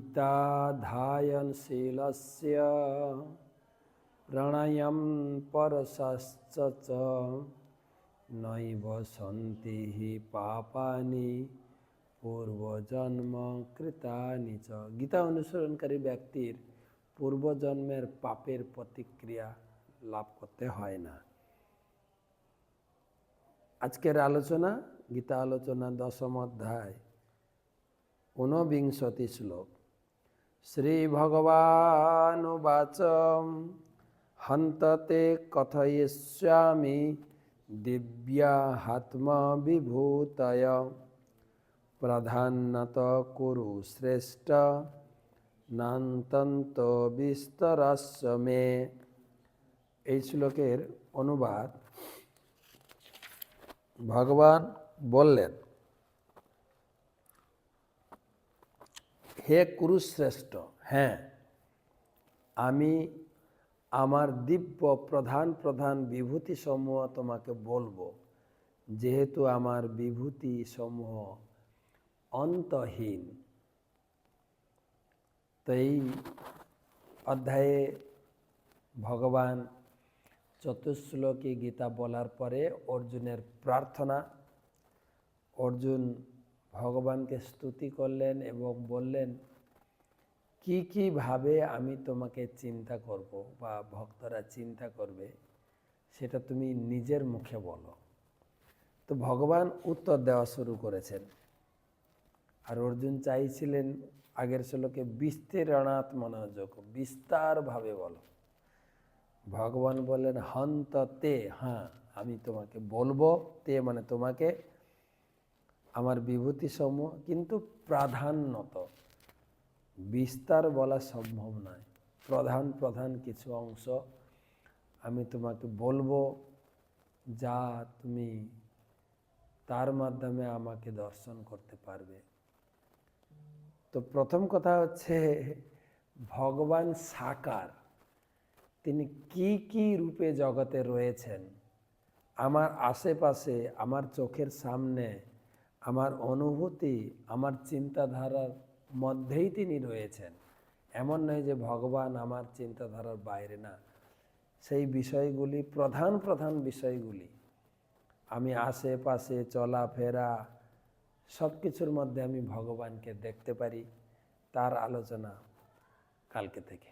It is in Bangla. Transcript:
गीताधायनशीलस्य प्रणयं परशश्च च नैव सन्ति हि পাপানি পূর্বজন্ম কৃতানি চ গীতা অনুসরণকারী ব্যক্তির পূর্বজন্মের পাপের প্রতিক্রিয়া লাভ করতে হয় না আজকের আলোচনা গীতা আলোচনা দশম অধ্যায় ঊনবিংশতি শ্লোক শ্রীভগবানুবাচ হন্ততে কথয়িষ্যামি দিব্যা হাত্মা বিভূতয় প্রাধান্যত কুরু শ্রেষ্ঠ নান্তন্ত মে এই শ্লোকের অনুবাদ ভগবান বললেন হে কুরুশ্রেষ্ঠ হ্যাঁ আমি আমার দিব্য প্রধান প্রধান বিভূতি সমূহ তোমাকে বলব। যেহেতু আমার বিভূতি সমূহ অন্তহীন, তো এই অধ্যায়ে ভগবান চতুশ্লোকী গীতা বলার পরে অর্জুনের প্রার্থনা, অর্জুন ভগবানকে স্তুতি করলেন এবং বললেন, কি কি ভাবে আমি তোমাকে চিন্তা করব বা ভক্তরা চিন্তা করবে, সেটা তুমি নিজের মুখে বলো। তো ভগবান উত্তর দেওয়া শুরু করেছেন। আর অর্জুন চাইছিলেন আগের শ্লোকে বিস্তীর্ণাৎ মনোযোগ বিস্তারভাবে বলো। ভগবান বললেন, হন্ত তে হ্যাঁ আমি তোমাকে বলব, তে মানে তোমাকে আমার বিভূতি সমূহ কিন্তু প্রাধান্যত। বিস্তার বলা সম্ভব নয়। প্রধান প্রধান কিছু অংশ আমি তোমাকে বলব যা তুমি তার মাধ্যমে আমাকে দর্শন করতে পারবে। তো প্রথম কথা হচ্ছে, ভগবান সাকার, তিনি কি কি রূপে জগতে রয়েছেন? আমার আশেপাশে, আমার চোখের সামনে আমার অনুভূতি, আমার চিন্তাধারার মধ্যেই তিনি রয়েছেন। এমন নয় যে ভগবান আমার চিন্তাধারার বাইরে না। সেই বিষয়গুলি, প্রধান প্রধান বিষয়গুলি। আমি আশেপাশে, চলাফেরা সব কিছুর মধ্যে আমি ভগবানকে দেখতে পারি, তার আলোচনা কালকে থেকে।